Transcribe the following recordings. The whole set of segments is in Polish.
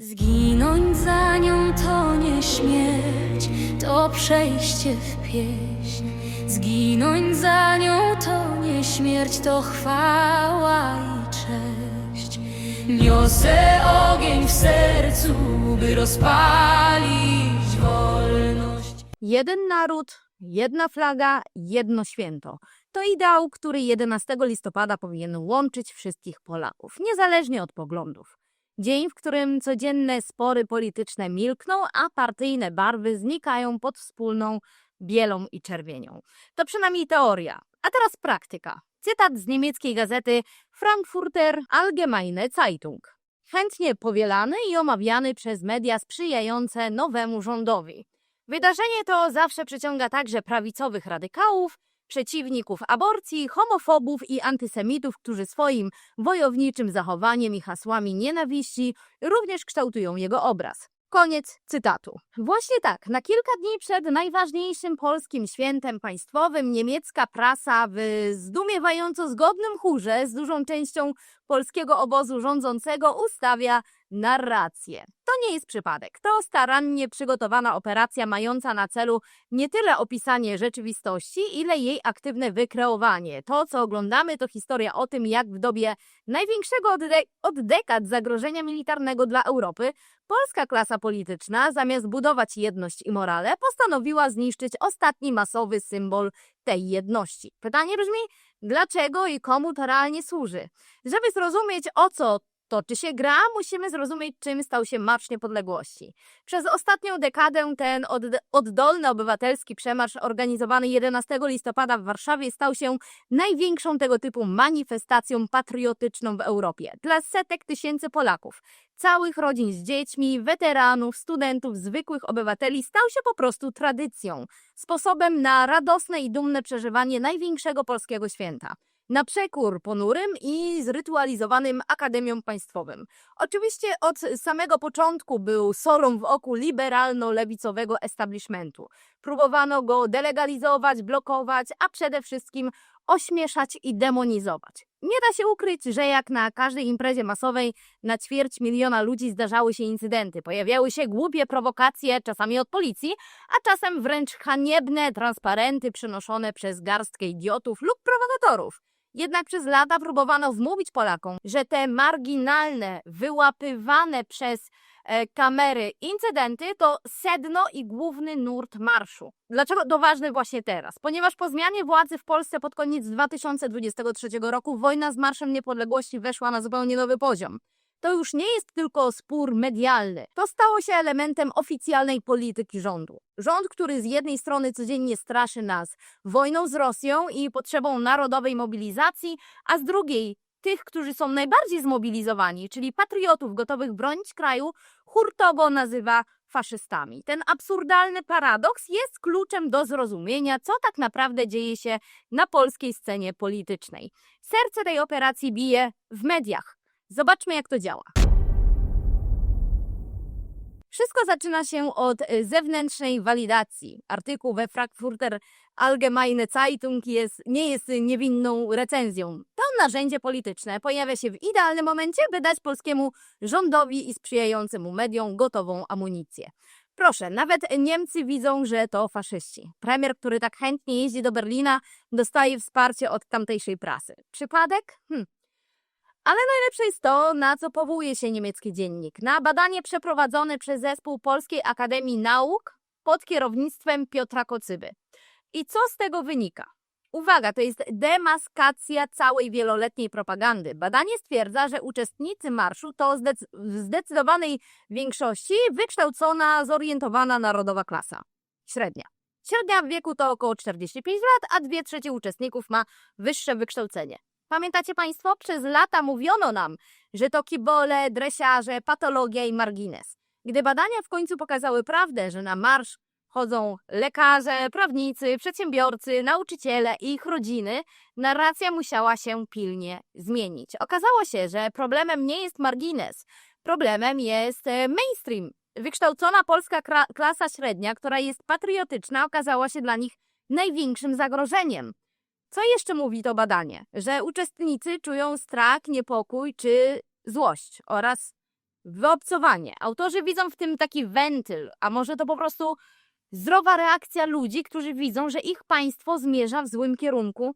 Zginąć za nią to nie śmierć, to przejście w pieśń. Zginąć za nią to nie śmierć, to chwała i cześć. Niosę ogień w sercu, by rozpalić wolność. Jeden naród, jedna flaga, jedno święto. To ideał, który 11 listopada powinien łączyć wszystkich Polaków, niezależnie od poglądów. Dzień, w którym codzienne spory polityczne milkną, a partyjne barwy znikają pod wspólną bielą i czerwienią. To przynajmniej teoria. A teraz praktyka. Cytat z niemieckiej gazety Frankfurter Allgemeine Zeitung. Chętnie powielany i omawiany przez media sprzyjające nowemu rządowi. Wydarzenie to zawsze przyciąga także prawicowych radykałów, przeciwników aborcji, homofobów i antysemitów, którzy swoim wojowniczym zachowaniem i hasłami nienawiści również kształtują jego obraz. Koniec cytatu. Właśnie tak, na kilka dni przed najważniejszym polskim świętem państwowym niemiecka prasa w zdumiewająco zgodnym chórze z dużą częścią polskiego obozu rządzącego ustawia narrację. To nie jest przypadek. To starannie przygotowana operacja mająca na celu nie tyle opisanie rzeczywistości, ile jej aktywne wykreowanie. To, co oglądamy, to historia o tym, jak w dobie największego od, de- od dekad zagrożenia militarnego dla Europy, polska klasa polityczna, zamiast budować jedność i morale, postanowiła zniszczyć ostatni masowy symbol tej jedności. Pytanie brzmi, dlaczego i komu to realnie służy? Żeby zrozumieć, o co toczy się gra, musimy zrozumieć, czym stał się Marsz Niepodległości. Przez ostatnią dekadę ten od- oddolny obywatelski przemarsz organizowany 11 listopada w Warszawie stał się największą tego typu manifestacją patriotyczną w Europie dla setek tysięcy Polaków. Całych rodzin z dziećmi, weteranów, studentów, zwykłych obywateli stał się po prostu tradycją, sposobem na radosne i dumne przeżywanie największego polskiego święta na przekór ponurym i zrytualizowanym akademiom państwowym. Oczywiście od samego początku był solą w oku liberalno-lewicowego establishmentu. Próbowano go delegalizować, blokować, a przede wszystkim ośmieszać i demonizować. Nie da się ukryć, że jak na każdej imprezie masowej na ćwierć miliona ludzi zdarzały się incydenty. Pojawiały się głupie prowokacje, czasami od policji, a czasem wręcz haniebne transparenty przynoszone przez garstkę idiotów lub prowokatorów. Jednak przez lata próbowano wmówić Polakom, że te marginalne, wyłapywane przez e, kamery incydenty to sedno i główny nurt marszu. Dlaczego to ważne właśnie teraz? Ponieważ po zmianie władzy w Polsce pod koniec 2023 roku wojna z Marszem Niepodległości weszła na zupełnie nowy poziom. To już nie jest tylko spór medialny. To stało się elementem oficjalnej polityki rządu. Rząd, który z jednej strony codziennie straszy nas wojną z Rosją i potrzebą narodowej mobilizacji, a z drugiej tych, którzy są najbardziej zmobilizowani, czyli patriotów gotowych bronić kraju, hurtowo nazywa faszystami. Ten absurdalny paradoks jest kluczem do zrozumienia, co tak naprawdę dzieje się na polskiej scenie politycznej. Serce tej operacji bije w mediach. Zobaczmy, jak to działa. Wszystko zaczyna się od y, zewnętrznej walidacji. Artykuł we Frankfurter Allgemeine Zeitung jest, nie jest niewinną recenzją. To narzędzie polityczne pojawia się w idealnym momencie, by dać polskiemu rządowi i sprzyjającym mu mediom gotową amunicję. Proszę, nawet Niemcy widzą, że to faszyści. Premier, który tak chętnie jeździ do Berlina, dostaje wsparcie od tamtejszej prasy. Przypadek? Hm. Ale najlepsze jest to, na co powołuje się niemiecki dziennik. Na badanie przeprowadzone przez zespół Polskiej Akademii Nauk pod kierownictwem Piotra Kocyby. I co z tego wynika? Uwaga, to jest demaskacja całej wieloletniej propagandy. Badanie stwierdza, że uczestnicy marszu to w zdecydowanej większości wykształcona, zorientowana narodowa klasa. Średnia. Średnia w wieku to około 45 lat, a dwie trzecie uczestników ma wyższe wykształcenie. Pamiętacie Państwo? Przez lata mówiono nam, że to kibole, dresiarze, patologia i margines. Gdy badania w końcu pokazały prawdę, że na marsz chodzą lekarze, prawnicy, przedsiębiorcy, nauczyciele i ich rodziny, narracja musiała się pilnie zmienić. Okazało się, że problemem nie jest margines, problemem jest e, mainstream. Wykształcona polska klasa średnia, która jest patriotyczna, okazała się dla nich największym zagrożeniem. Co jeszcze mówi to badanie? Że uczestnicy czują strach, niepokój czy złość oraz wyobcowanie. Autorzy widzą w tym taki wentyl, a może to po prostu Zdrowa reakcja ludzi, którzy widzą, że ich państwo zmierza w złym kierunku,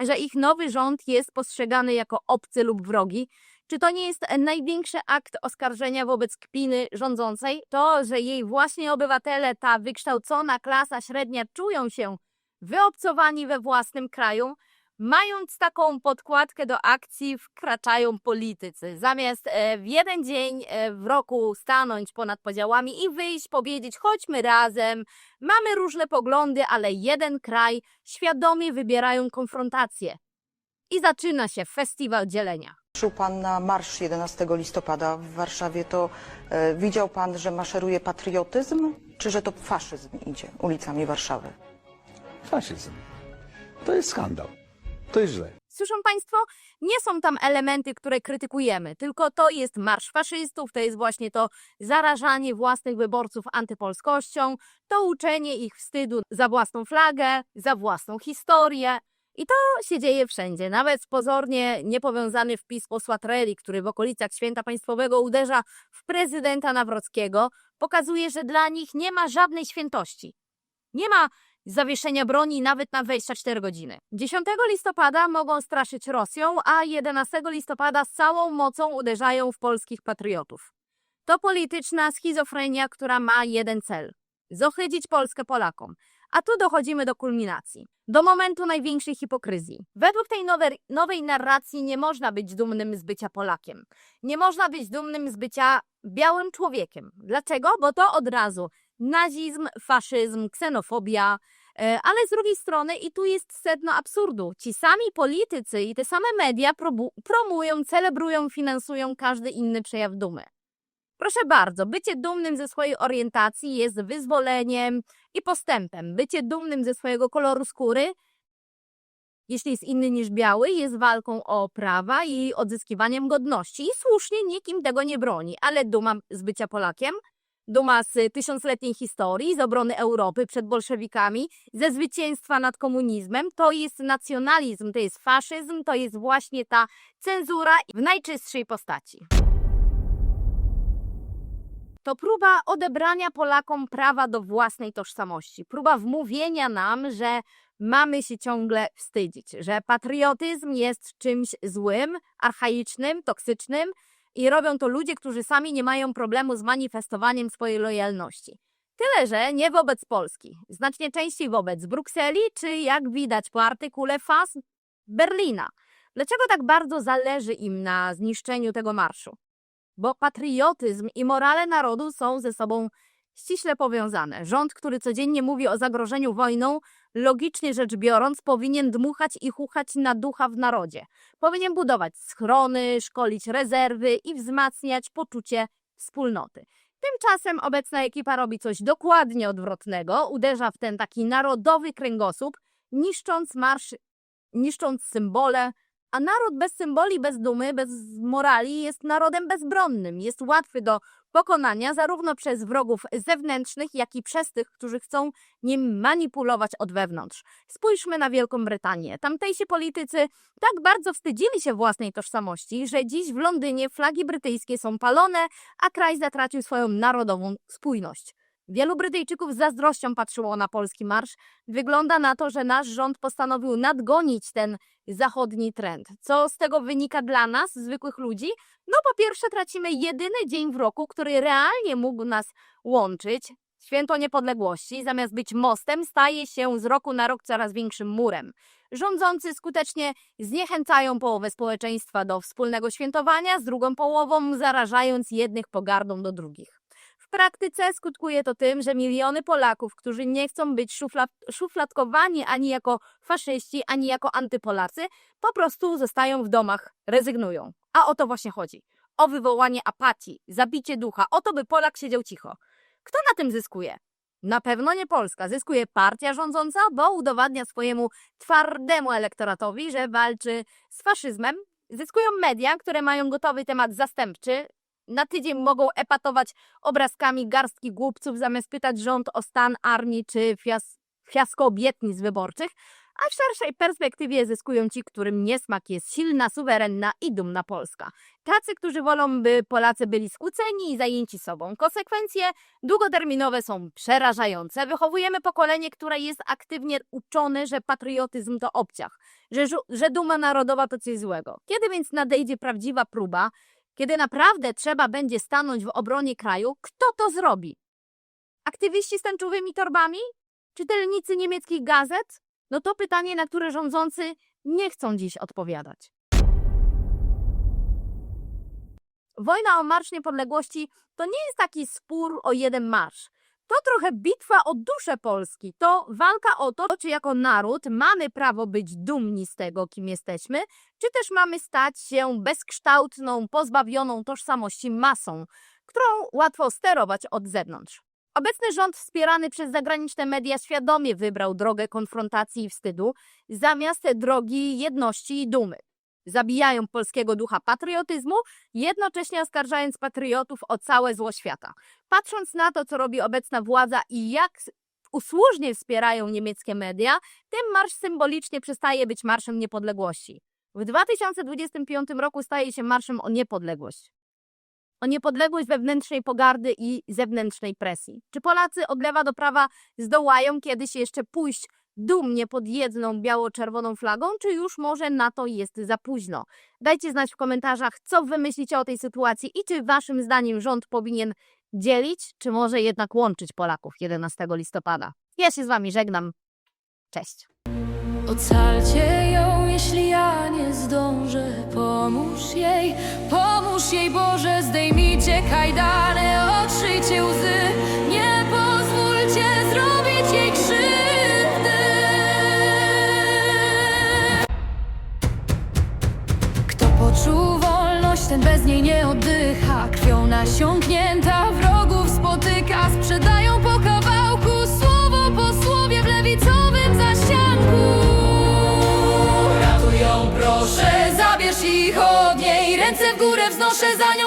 że ich nowy rząd jest postrzegany jako obcy lub wrogi. Czy to nie jest największy akt oskarżenia wobec kpiny rządzącej? To, że jej właśnie obywatele, ta wykształcona klasa średnia czują się wyobcowani we własnym kraju, mając taką podkładkę do akcji, wkraczają politycy. Zamiast e, w jeden dzień e, w roku stanąć ponad podziałami i wyjść, powiedzieć: chodźmy razem, mamy różne poglądy, ale jeden kraj, świadomie wybierają konfrontację. I zaczyna się festiwal dzielenia. Ruszył Pan na marsz 11 listopada w Warszawie, to e, widział Pan, że maszeruje patriotyzm, czy że to faszyzm idzie ulicami Warszawy? Faszyzm. To jest skandal. To jest źle. Słyszą Państwo? Nie są tam elementy, które krytykujemy, tylko to jest marsz faszystów, to jest właśnie to zarażanie własnych wyborców antypolskością, to uczenie ich wstydu za własną flagę, za własną historię. I to się dzieje wszędzie. Nawet pozornie niepowiązany wpis posła Treli, który w okolicach Święta Państwowego uderza w prezydenta Nawrockiego, pokazuje, że dla nich nie ma żadnej świętości. Nie ma zawieszenia broni nawet na 24 godziny. 10 listopada mogą straszyć Rosją, a 11 listopada z całą mocą uderzają w polskich patriotów. To polityczna schizofrenia, która ma jeden cel zohydzić Polskę Polakom. A tu dochodzimy do kulminacji, do momentu największej hipokryzji. Według tej nowej, nowej narracji nie można być dumnym z bycia Polakiem. Nie można być dumnym z bycia białym człowiekiem. Dlaczego? Bo to od razu nazizm, faszyzm, ksenofobia, e, ale z drugiej strony i tu jest sedno absurdu. Ci sami politycy i te same media promują, celebrują, finansują każdy inny przejaw dumy. Proszę bardzo, bycie dumnym ze swojej orientacji jest wyzwoleniem i postępem. Bycie dumnym ze swojego koloru skóry, jeśli jest inny niż biały, jest walką o prawa i odzyskiwaniem godności. I słusznie nikt im tego nie broni, ale duma z bycia Polakiem, duma z tysiącletniej historii, z obrony Europy przed bolszewikami, ze zwycięstwa nad komunizmem, to jest nacjonalizm, to jest faszyzm, to jest właśnie ta cenzura w najczystszej postaci. To próba odebrania Polakom prawa do własnej tożsamości, próba wmówienia nam, że mamy się ciągle wstydzić, że patriotyzm jest czymś złym, archaicznym, toksycznym i robią to ludzie, którzy sami nie mają problemu z manifestowaniem swojej lojalności. Tyle, że nie wobec Polski, znacznie częściej wobec Brukseli, czy jak widać po artykule FAS, Berlina. Dlaczego tak bardzo zależy im na zniszczeniu tego marszu? bo patriotyzm i morale narodu są ze sobą ściśle powiązane. Rząd, który codziennie mówi o zagrożeniu wojną, logicznie rzecz biorąc, powinien dmuchać i chuchać na ducha w narodzie. Powinien budować schrony, szkolić rezerwy i wzmacniać poczucie wspólnoty. Tymczasem obecna ekipa robi coś dokładnie odwrotnego, uderza w ten taki narodowy kręgosłup, niszcząc marsz, niszcząc symbole, a naród bez symboli, bez dumy, bez morali jest narodem bezbronnym. Jest łatwy do pokonania zarówno przez wrogów zewnętrznych, jak i przez tych, którzy chcą nim manipulować od wewnątrz. Spójrzmy na Wielką Brytanię. Tamtejsi politycy tak bardzo wstydzili się własnej tożsamości, że dziś w Londynie flagi brytyjskie są palone, a kraj zatracił swoją narodową spójność. Wielu Brytyjczyków z zazdrością patrzyło na polski marsz. Wygląda na to, że nasz rząd postanowił nadgonić ten zachodni trend. Co z tego wynika dla nas, zwykłych ludzi? No po pierwsze tracimy jedyny dzień w roku, który realnie mógł nas łączyć. Święto Niepodległości, zamiast być mostem, staje się z roku na rok coraz większym murem. Rządzący skutecznie zniechęcają połowę społeczeństwa do wspólnego świętowania, z drugą połową zarażając jednych pogardą do drugich. W praktyce skutkuje to tym, że miliony Polaków, którzy nie chcą być szuflad, szufladkowani ani jako faszyści, ani jako antypolacy, po prostu zostają w domach, rezygnują. A o to właśnie chodzi. O wywołanie apatii, zabicie ducha, o to, by Polak siedział cicho. Kto na tym zyskuje? Na pewno nie Polska. Zyskuje partia rządząca, bo udowadnia swojemu twardemu elektoratowi, że walczy z faszyzmem. Zyskują media, które mają gotowy temat zastępczy, na tydzień mogą epatować obrazkami garstki głupców, zamiast pytać rząd o stan armii czy fias fiasko obietnic wyborczych. a w szerszej perspektywie zyskują ci, którym niesmak jest silna, suwerenna i dumna Polska. Tacy, którzy wolą, by Polacy byli skłóceni i zajęci sobą. Konsekwencje długoterminowe są przerażające. Wychowujemy pokolenie, które jest aktywnie uczone, że patriotyzm to obciach, że, że duma narodowa to coś złego. Kiedy więc nadejdzie prawdziwa próba, kiedy naprawdę trzeba będzie stanąć w obronie kraju, kto to zrobi? Aktywiści z tęczowymi torbami? Czytelnicy niemieckich gazet? No to pytanie, na które rządzący nie chcą dziś odpowiadać. Wojna o Marsz Niepodległości to nie jest taki spór o jeden marsz. To trochę bitwa o duszę Polski. To walka o to, czy jako naród mamy prawo być dumni z tego, kim jesteśmy, czy też mamy stać się bezkształtną, pozbawioną tożsamości masą, którą łatwo sterować od zewnątrz. Obecny rząd wspierany przez zagraniczne media świadomie wybrał drogę konfrontacji i wstydu zamiast drogi jedności i dumy. Zabijają polskiego ducha patriotyzmu, jednocześnie oskarżając patriotów o całe zło świata. Patrząc na to, co robi obecna władza i jak usłużnie wspierają niemieckie media, ten marsz symbolicznie przestaje być marszem niepodległości. W 2025 roku staje się marszem o niepodległość. O niepodległość wewnętrznej pogardy i zewnętrznej presji. Czy Polacy od lewa do prawa zdołają kiedyś jeszcze pójść dumnie pod jedną biało-czerwoną flagą, czy już może na to jest za późno? Dajcie znać w komentarzach, co wy myślicie o tej sytuacji i czy waszym zdaniem rząd powinien dzielić, czy może jednak łączyć Polaków 11 listopada. Ja się z wami żegnam. Cześć. Ocalcie ją, jeśli ja nie zdążę. Pomóż jej, pomóż jej, Boże, zdejmijcie kajdany, otrzyjcie łzy. Poczuł wolność, ten bez niej nie oddycha. Krwią nasiąknięta wrogów spotyka, sprzedają po kawałku słowo po słowie w lewicowym zaścianku. Ratuj ją, proszę, zabierz ich od niej. Ręce w górę wznoszę za nią.